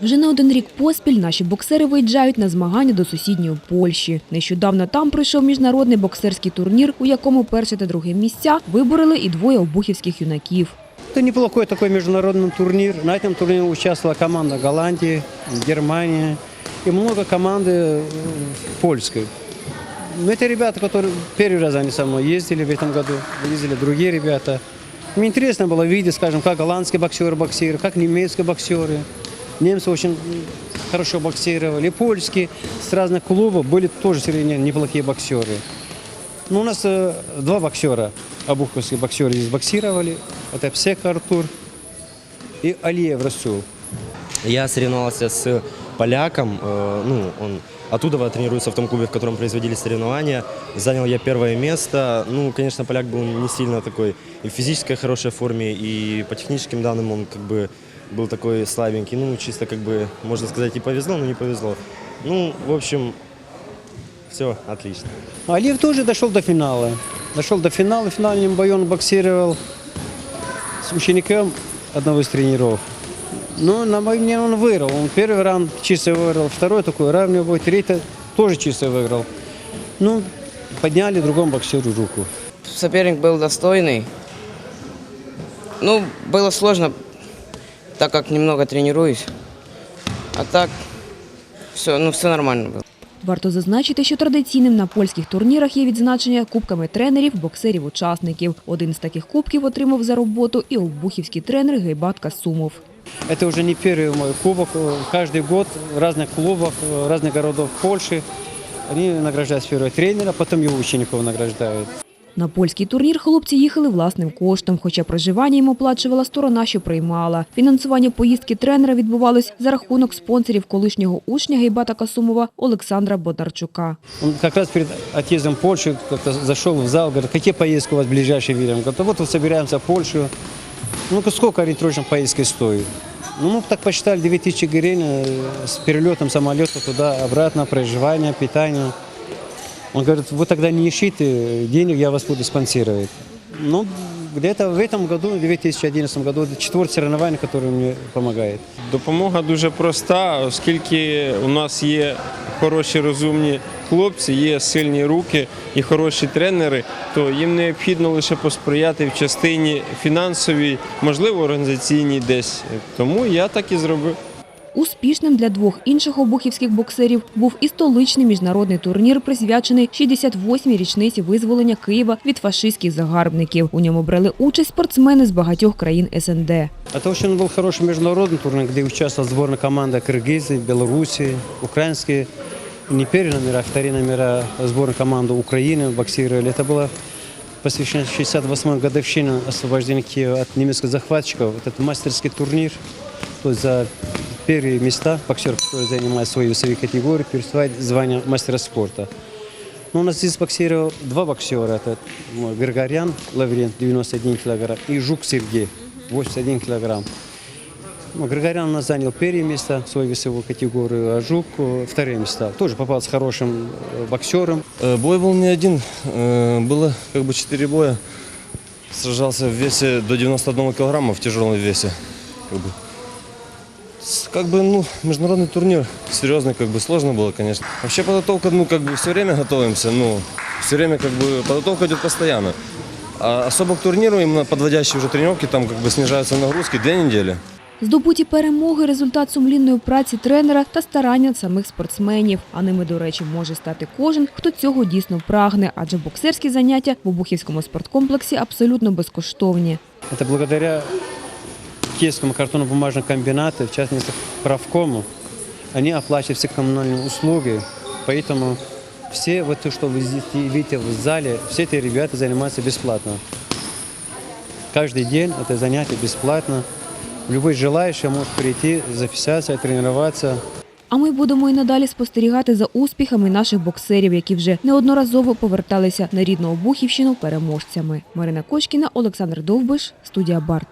Вже не один рік поспіль наші боксери виїжджають на змагання до сусідньої Польщі. Нещодавно там пройшов міжнародний боксерський турнір, у якому перше та друге місця вибороли і двоє обухівських юнаків. Это неплохой такой международный турнир. На этом турнире участвовала команда Голландии, Германии и много команды э, польской. Но это ребята, которые первый раз они со мной ездили в этом году, ездили другие ребята. Мне интересно было видеть, скажем, как голландские боксеры боксируют, как немецкие боксеры. Немцы очень хорошо боксировали, польские с разных клубов были тоже среди неплохие боксеры. Ну, у нас э, два боксера, обуховские боксеры здесь боксировали. Это Псек Артур и Алиев Расул. Я соревновался с поляком, э, ну, он оттуда тренируется в том клубе, в котором производились соревнования. Занял я первое место. Ну, конечно, поляк был не сильно такой и в физической хорошей форме, и по техническим данным он как бы был такой слабенький. Ну, чисто как бы, можно сказать, и повезло, но не повезло. Ну, в общем, все отлично. Алиев тоже дошел до финала. Дошел до финала. В финальном бою он боксировал с учеником одного из тренеров. Но на войне он выиграл. Он первый раунд чисто выиграл, второй такой равный бой, третий тоже чисто выиграл. Ну, подняли другому боксеру руку. Соперник был достойный. Ну, было сложно, так как немного тренируюсь. А так, все, ну, все нормально было. Варто зазначити, що традиційним на польських турнірах є відзначення кубками тренерів, боксерів-учасників. Один з таких кубків отримав за роботу і обухівський тренер Гейбат Касумов. Это уже не первый мой кубок. Каждый год в разных клубах, в разных городов Польши они награждают первого тренера, потом его учеников награждают. На польський турнір хлопці їхали власним коштом, хоча проживання їм оплачувала сторона, що приймала. Фінансування поїздки тренера відбувалось за рахунок спонсорів колишнього учня Гейбата Касумова Олександра Бондарчука. Он как раз перед отъездом в Польшу как-то зашел в зал, говорит, какие поездки у вас ближайшие видим? Говорит, «А вот вот собираемся в Польшу. Ну-ка, сколько ориентировочно поездки стоит? Ну, мы так посчитали, 9 тысяч гривен э, с перелетом самолета туда-обратно, проживание, питание. Он говорит, вы тогда не ищите денег, я вас буду спонсировать. Ну, где-то в этом году, в 2011 году, это четвертое соревнование, которое мне помогает. Допомога дуже проста, оскільки у нас є хороші розумні хлопці, є сильні руки і хороші тренери, то їм необхідно лише посприяти в частині фінансовій, можливо, організаційній десь. Тому я так і зробив. Успішним для двох інших обухівських боксерів був і столичний міжнародний турнір, присвячений 68-й річниці визволення Києва від фашистських загарбників. У ньому брали участь спортсмени з багатьох країн СНД. Это очень был хороший международный турнир, где участвовала сборная команда Кыргызии, Беларуси, украинские. Не первые номера, а вторые номера сборной команды Украины боксировали. Это было посвящено 68-й годовщине освобождения Киева от немецких захватчиков. Вот этот мастерский турнир. То есть за первые места боксер, который занимает свою весовую категорию, переступает звание мастера спорта. Ну, у нас здесь боксировал два боксера. Это Григорян Лаврент, 91 килограмм, и Жук Сергей, 81 килограмм. Ну, Григорян у нас занял первое место в свою весовую категорию, а Жук э, второе место. Тоже попал с хорошим э, боксером. Э, Бой был не один, было как бы четыре боя. Сражался в весе до 91 килограмма в тяжелом весе. Как бы, как бы, ну, международный турнир серьезный, как бы сложно было, конечно. Вообще подготовка, ну, как бы все время готовимся, ну, все время как бы подготовка идет постоянно. А особо к турниру, именно подводящие уже тренировки, там как бы снижаются нагрузки две недели. Здобуті перемоги – результат сумлінної праці тренера та старання самих спортсменів. А ними, до речі, може стати кожен, хто цього дійсно прагне, адже боксерські заняття в Обухівському спорткомплексі абсолютно безкоштовні. Это благодаря Киевскому картонно-бумажному комбинату, в частности, правкому. Они оплачивают все коммунальные услуги, поэтому все вот то, что вы здесь видите в зале, все эти ребята занимаются бесплатно. Каждый день это занятие бесплатно. Любой желающий может прийти, записаться, тренироваться. А ми будемо і надалі спостерігати за успіхами наших боксерів, які вже неодноразово поверталися на рідну Обухівщину переможцями. Марина Кочкіна, Олександр Довбиш, студія Барт.